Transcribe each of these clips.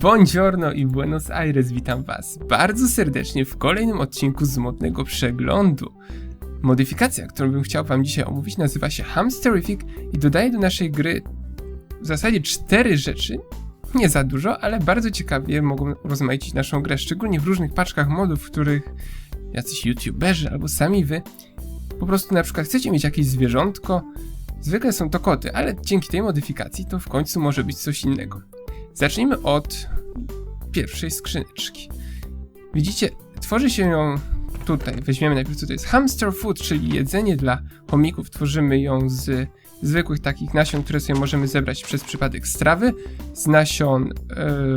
Buongiorno i Buenos Aires, witam Was bardzo serdecznie w kolejnym odcinku z modnego przeglądu. Modyfikacja, którą bym chciał Wam dzisiaj omówić, nazywa się Hamsterific i dodaje do naszej gry w zasadzie cztery rzeczy. Nie za dużo, ale bardzo ciekawie mogą rozmaicić naszą grę, szczególnie w różnych paczkach modów, w których jacyś youtuberzy albo sami Wy po prostu na przykład chcecie mieć jakieś zwierzątko. Zwykle są to koty, ale dzięki tej modyfikacji to w końcu może być coś innego. Zacznijmy od pierwszej skrzyneczki. Widzicie, tworzy się ją tutaj. Weźmiemy najpierw, co to jest hamster food, czyli jedzenie dla chomików. Tworzymy ją z zwykłych takich nasion, które sobie możemy zebrać przez przypadek strawy, z nasion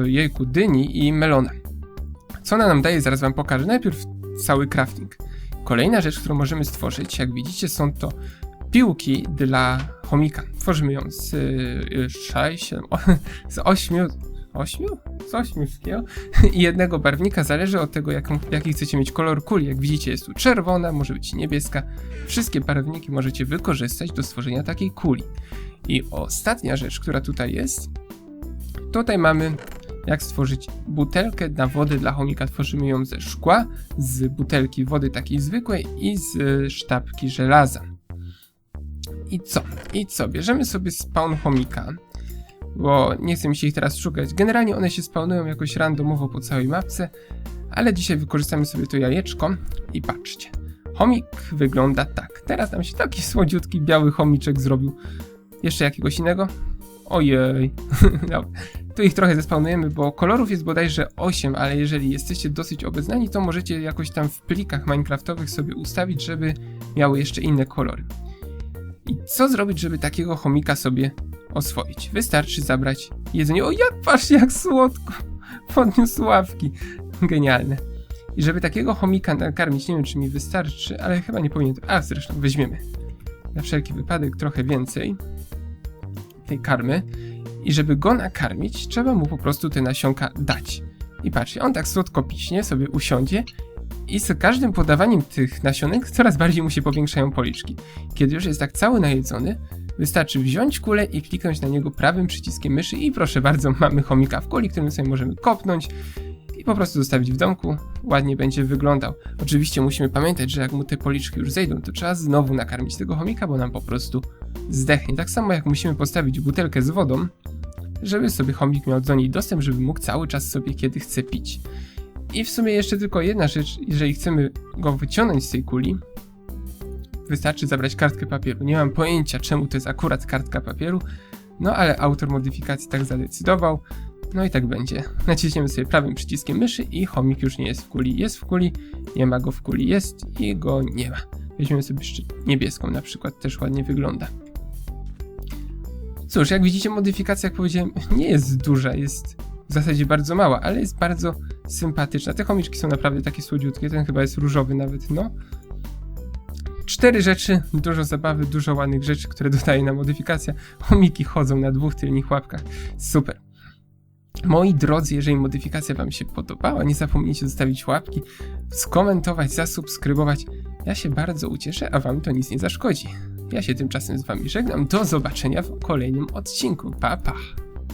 yy, jejku dyni i melona. Co ona nam daje, zaraz wam pokażę. Najpierw cały crafting. Kolejna rzecz, którą możemy stworzyć, jak widzicie, są to piłki dla chomika. Tworzymy ją z 6, z 8, 8? Z 8 wszystkiego i jednego barwnika, zależy od tego, jaką, jaki chcecie mieć kolor kuli. Jak widzicie, jest tu czerwona, może być niebieska. Wszystkie barwniki możecie wykorzystać do stworzenia takiej kuli. I ostatnia rzecz, która tutaj jest, tutaj mamy jak stworzyć butelkę na wodę dla chomika. Tworzymy ją ze szkła, z butelki wody takiej zwykłej i z sztabki żelaza. I co? I co? Bierzemy sobie spawn chomika, bo nie chcę mi się ich teraz szukać. Generalnie one się spawnują jakoś randomowo po całej mapce, ale dzisiaj wykorzystamy sobie to jajeczko i patrzcie. Chomik wygląda tak. Teraz nam się taki słodziutki, biały chomiczek zrobił. Jeszcze jakiegoś innego? Ojej. tu ich trochę zespawnujemy, bo kolorów jest bodajże 8, ale jeżeli jesteście dosyć obeznani, to możecie jakoś tam w plikach minecraftowych sobie ustawić, żeby miały jeszcze inne kolory. I co zrobić, żeby takiego chomika sobie oswoić? Wystarczy zabrać jedzenie. O, jak patrz, jak słodko! Podniósł ławki. Genialne. I żeby takiego chomika nakarmić, nie wiem czy mi wystarczy, ale chyba nie powinien. A zresztą weźmiemy. Na wszelki wypadek trochę więcej tej karmy. I żeby go nakarmić, trzeba mu po prostu te nasionka dać. I patrzcie, on tak słodko piśnie, sobie usiądzie i z każdym podawaniem tych nasionek coraz bardziej mu się powiększają policzki. Kiedy już jest tak cały najedzony, wystarczy wziąć kulę i kliknąć na niego prawym przyciskiem myszy i proszę bardzo, mamy chomika w kuli, którym sobie możemy kopnąć i po prostu zostawić w domku, ładnie będzie wyglądał. Oczywiście musimy pamiętać, że jak mu te policzki już zejdą, to trzeba znowu nakarmić tego chomika, bo nam po prostu zdechnie. Tak samo jak musimy postawić butelkę z wodą, żeby sobie chomik miał do niej dostęp, żeby mógł cały czas sobie kiedy chce pić. I w sumie jeszcze tylko jedna rzecz, jeżeli chcemy go wyciągnąć z tej kuli, wystarczy zabrać kartkę papieru. Nie mam pojęcia, czemu to jest akurat kartka papieru, no ale autor modyfikacji tak zadecydował, no i tak będzie. Naciśniemy sobie prawym przyciskiem myszy i chomik już nie jest w kuli. Jest w kuli, nie ma go w kuli, jest i go nie ma. Weźmiemy sobie jeszcze niebieską na przykład, też ładnie wygląda. Cóż, jak widzicie, modyfikacja, jak powiedziałem, nie jest duża, jest w zasadzie bardzo mała, ale jest bardzo sympatyczna. Te chomiczki są naprawdę takie słodziutkie, ten chyba jest różowy nawet, no. Cztery rzeczy, dużo zabawy, dużo ładnych rzeczy, które dodaje nam modyfikacja. Chomiki chodzą na dwóch tylnych łapkach. Super. Moi drodzy, jeżeli modyfikacja Wam się podobała, nie zapomnijcie zostawić łapki, skomentować, zasubskrybować. Ja się bardzo ucieszę, a Wam to nic nie zaszkodzi. Ja się tymczasem z Wami żegnam. Do zobaczenia w kolejnym odcinku. Pa, pa!